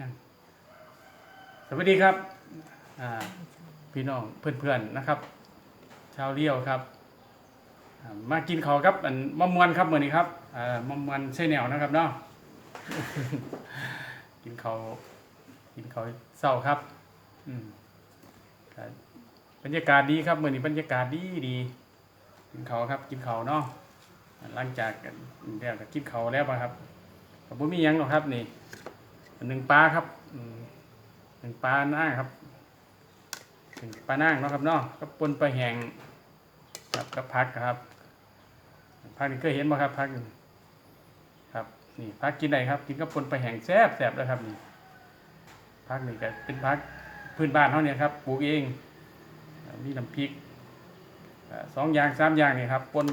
ยังสวัสดีครับอ่าพี่น้องเพื่อนๆนะครับ ชาวเลี้ยวครับอ่ามากินข้าวครับอันมะมวนครับมื้อนี้ครับอ่ามะมวนใช่แนวนะครับเนาะกินข้าวกินข้าวเศร้าครับอืมก็บรรยากาศดีครับมื้อนี้บรรยากาศดีดีกินข้าวครับ กินข้าวเนาะหลังจากกันเดี๋ยวก็กินข้าวแล้วป่ะครับก็บ่มีหยังหรอกครับนี่ หนึ่งปลาครับหนึ่งปลาหน้าครับหนึ่งปลานั่งเนาะครับเนาะก็ปนปลาแหงครับกับพักครับพักนี่เคยเห็นบ่ครับพักครับนี่พักกินได้ครับกินกับปนปลาแหงแซ่บแซ่บเลยครับนี่พักนี่ก็เป็นพักพื้นบ้านเท่านี้ครับปลูกเองอ่ามีน้ำพริกสองอย่างสามอย่างนี่ครับปน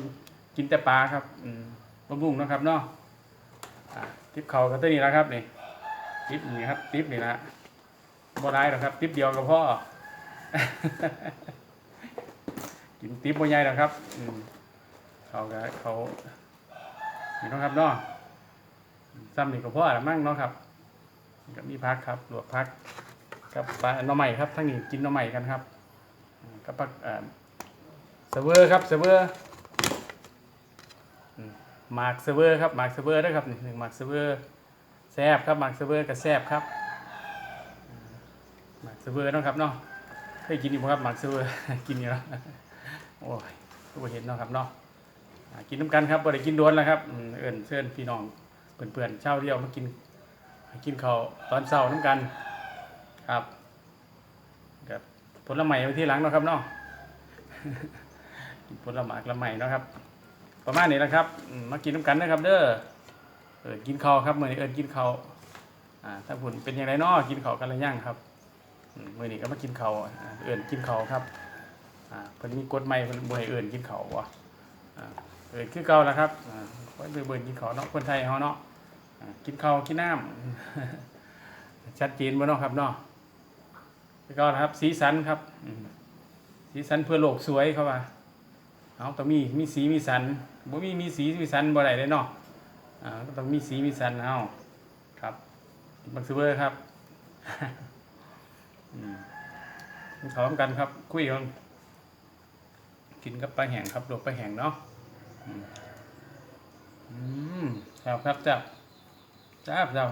กินแต่ปลาครับอืมบำรุงนะครับเนาะอ่าทิปเขาก็ตัวนี้แล้วครับนี่ ทิปนี่ครับทิปนี่นะบ่ได้หรอกครับทิปเดียวก็พอกินทิปบ่ใหญ่หรอกครับ อืมเขาก็เขานี่เนาะครับเนาะซ้ำนี่ก็พอละมั่งเนาะครับก็มีพักครับหลวกพักกับปลาหน่อใหม่ครับทั้งนี้กินหน่อใหม่กันครับกับปักเอ่อเซเวอร์ครับเซเวอร์มหมากเซเวอร์ครับหมากเซเวอร์ด้วยครับหนึ่งหมากเซเวอร์ แซบครับหมากเซเวอร์กับแซบครับมหมากเซเวอร์นะครับเนาะเคยกินอยู่ครับหมากเซเวอร์กินอยู่แล้วโอ้ยก็เห็นเนาะครับเนาะอ่ากินน้ำกันครับบ่ได้กินโดวนแล้วครับเอิ้นเชิญพี่น้องเพื่อนๆเช่าเดียวมากินกินข้าวตอนเช้าน้ำกันครับกับผลไม้ไว้ที่หลังเนาะครับเนาะผลไม้ละไม้เนาะครับ ประมาณนี้แหละครับมากินน้ำกันนะครับ เด้อ เออกินข้าวครับมื้อนี้เอิ้นกินข้าวอ่าถ้าผุนเป็นยังไงเนาะกินข้าวกันหรือยังครับมมื้อนี้ก็มากินข้าวอ่าเอิ้นกินข้าวครับอ่าเพิ่นมีกฎใหม่เพิ่นบ่ให้เอิ้นกินข้าวบ่อ่าเอิ้นคือเก่าแล้วครับอ่าไว้เบิ่นกินข้าวเนาะคนไทยเฮาเนาะกินข้าวกินน้ำชัดเจนบ่เนาะครับเนาะแล้วก็นะครับ สีสันครับสีสันเพื่อโลกสวยเข้าว่าเอาต้องมีมีสีมีสันบ่มีมีสีมีสันบ่ได้เลยเนาะ อ่าก็ต้องมีสีมีสันเอาครับบักซูเบอร์ครับอืมกินข้าวกันครับ คุยกันกินกับปลาแห้งครับลวกปลาแห้งเนาะอืมอืมครับครับจ้าจ้าจ้า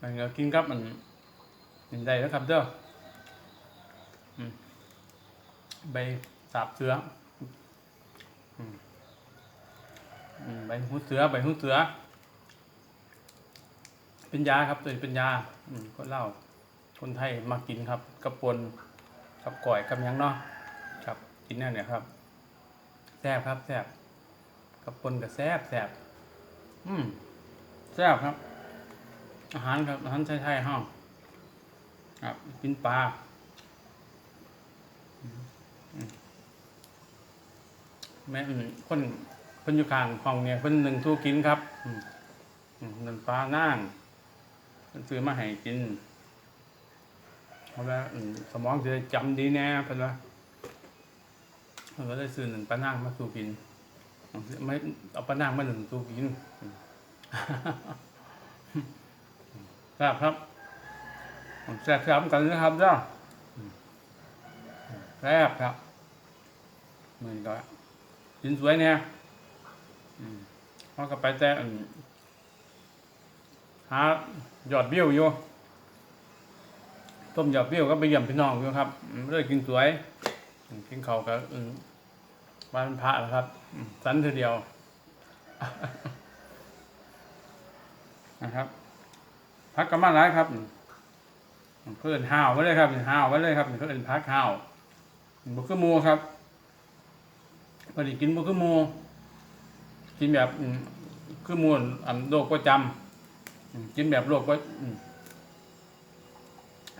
มันก็กินกับมันเห็นใจแล้วครับเด้ออืมใบสาบเสืออืมอืม ใบหูเสือใบหูเสือ เป็นยาครับตัวนี้เป็นยาอืมคนเล่าคนไทยมากินครับกระปนกับก่อยกับยังเนาะครับกินแนั่นเนี่ยครับแซ่บครับแซ่บกระปนกับแซ่บแซ่บอืมแซ่บครับ อาหารครับอาหารไทยๆห้องครับกินปลาแม่คน พิ่นอยู่ข้างห้องเนี่ยเพิ่นหนึ่งทูกินครับอืมอืมนึ่งปลาน่างเพิ่นซื้อมาให้กินเพราะว่าสมองจะจำดีแน่เพิ่นว่าเพิ่นก็เลยซื้อหนึ่งปลาน่างมาสู่กินไม่เอาปลาน่างมาหนึ่งสู่กินครับครับแซ่บครับกันนะครับเจ้าแซ่บครับเหมือนี้ก็กินสวยเนี่ย อืมพอก็ไปแต่อืมหายอดวิวอยู่ต้มยอดวิวก็ไปเยี่ยมพี่น้องอยู่ครับอืมเลยกินสวยอืมกินเขาวก็อืมวันพระแล้วครับอืมสันทีเดียวนะครับพักกันมาหลายครับเพื่อนห้าวไว้เลยครับห้าวไว้เลยครับเพื่อนพักห้าวบุคือหมูครับพอดีกินบุคือหมู กินแบบคือมูอันโรคประจำกินแบบโรคประ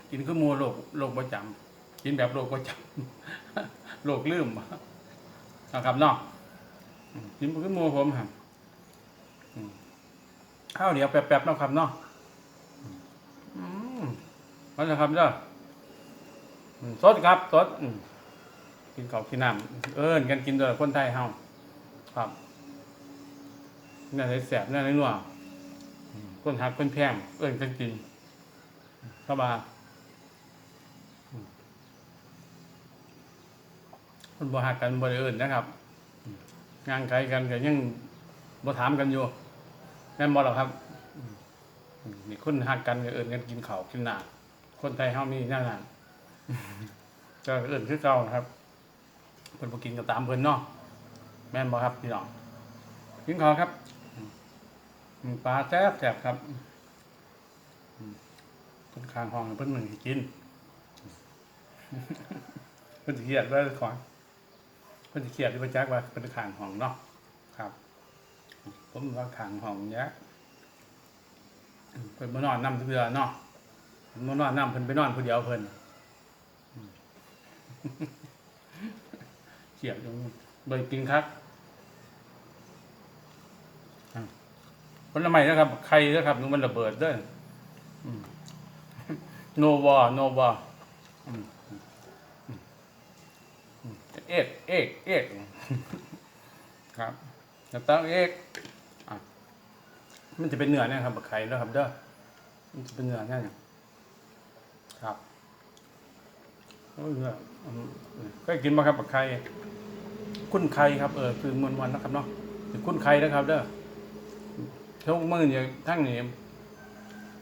กินคือมูโรคโรคประจำกินแบบโรคประจำโรคลืมนะครับเนาะกินคือมูผมครับอืมข้าวเหนียวแป๊บๆนะครับเนาะอืมมันจะครับเด้ออืมสดครับสดกินข้าวกินน้ำเอิ้นกันกินโดยคนไทยเฮาครับ นี่นเลยแสบนี่นเลยนัวอืมคนหักคนแพงเอิ้นกันกินเข้ามาอืมคนบ่หักกันบ่ได้เอื่นนะครับอืมงานไกลกันก็ยังบ่ถามกันอยู่แม่นบ่หรอกครับอืมอืมนี่คนหักกันก็เอื่นกันกินข้าวกินน้ำคนไทยเฮามีแนวนั้นก็เอื่นคือเก่านะครับเพิ่นบ่กินก็ตามเพิ่นเนาะแม่นบ่ครับพี่น้องกินข้าวครับอืม ปลาแซ่บแซ่บครับเพิ่นข้างห้องเพิ่นหนึ่งกินเพิ่นสิเครียดว่าของเพิ่นสิเครียดที่ประจักว่าเพิ่นข้างห้องเนาะครับ ผมว่าข้างห้องเนี้ยเพิ่นมานอนนำเทื่อเนาะเพิ่มานอนนำเพิ่นไปนอนผู้เดียวเพิ่นอืมเครียดจนเบิ่งกินคักอ่ ผลไม้นะครับ ไข่นะครับนูมันระเบิดเด้ออืมโนวาโนวาเอกเอกเอกครับจะต้องเอกมันจะเป็นเนื้อเนี่ยครับบักไข่แล้วครับเด้อมันจะเป็นเนื้อเนี่ยครับโอ้ยเนื้ออืมเคยกินมาครับบักไข่คุ้นไข่ครับเออคือมวนวันนะครับเนาะคุ้นไข่นะครับเด้อ ทุกมือเนี่ยทั้งนี้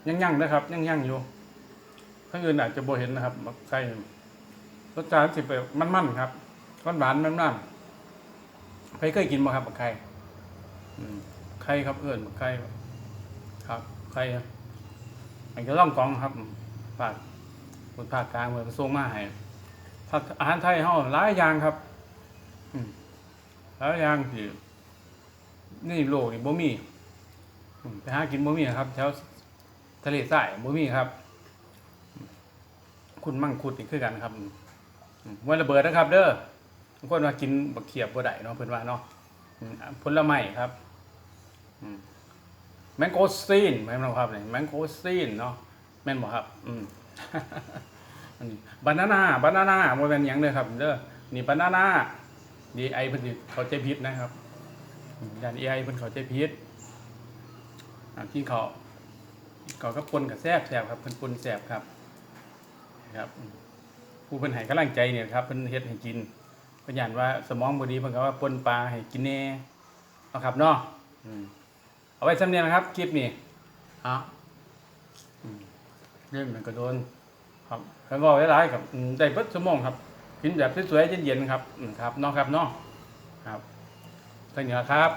ยังยั่งๆนะครับ ยังยั่งๆอยู่ถ้าอื่นอาจจะโบเห็นนะครับมักไก่รสชาติสิแบบมันๆครับก้อนหวานๆมันๆใครเคยกินมาครับไข่ไข่ครับเอื่อนไข่ครับไข่อันจะล่องกองครับภาคบนภาคกลางเมืองกระทรวงมาให้ภาคอาหารไทยเฮาหลายอย่างครับอืหลายอย่างที่นี่โลกนี่บ่มี ไปหากินบ่มีครับแถวทะเลทรายบ่มีครับ คุณมั่งคุดนี่คือกันครับวันระเบิดนะครับ เด้อทุกคนว่ากินบักเขียบบ่ได้เนาะเพิ่นว่าเนาะอืมผลไม้ครับแมงโกสตีนแม่นบ่ครับนี่แมงโกสตีนเนาะแม่นบ่ครับ อืมอันนี้บานาน่าบานาน่าบ่แม่นหยังเด้อครับ เด้อนี่บานาน่าดีไอเพิ่นสิเข้าใจผิดนะครับอืมด้าน AI เพิ่นเข้าใจผิด กินข้ากินข้ากับปนกับแซบแซบครับเพิ่นปนแซบครับครับผู้เพิ่นให้กำลังใจเนี่ยครับเพิ่นเฮ็ดให้กินเพิ่นย่านว่าสมองบ่ดีเพิ่นก็ว่าปนปลาให้กินแน่เนาครับเนาะอืมเอาไว้สำเนียงนะครับคลิปนี้เอาอืมเรื่องมันก็โดนครับแล้วก็หลายๆครับได้เบิดชั่วโมองครับกินแบบสวยๆเย็นๆครับครับเนาะครับเนาะครับท่านนี้ครับ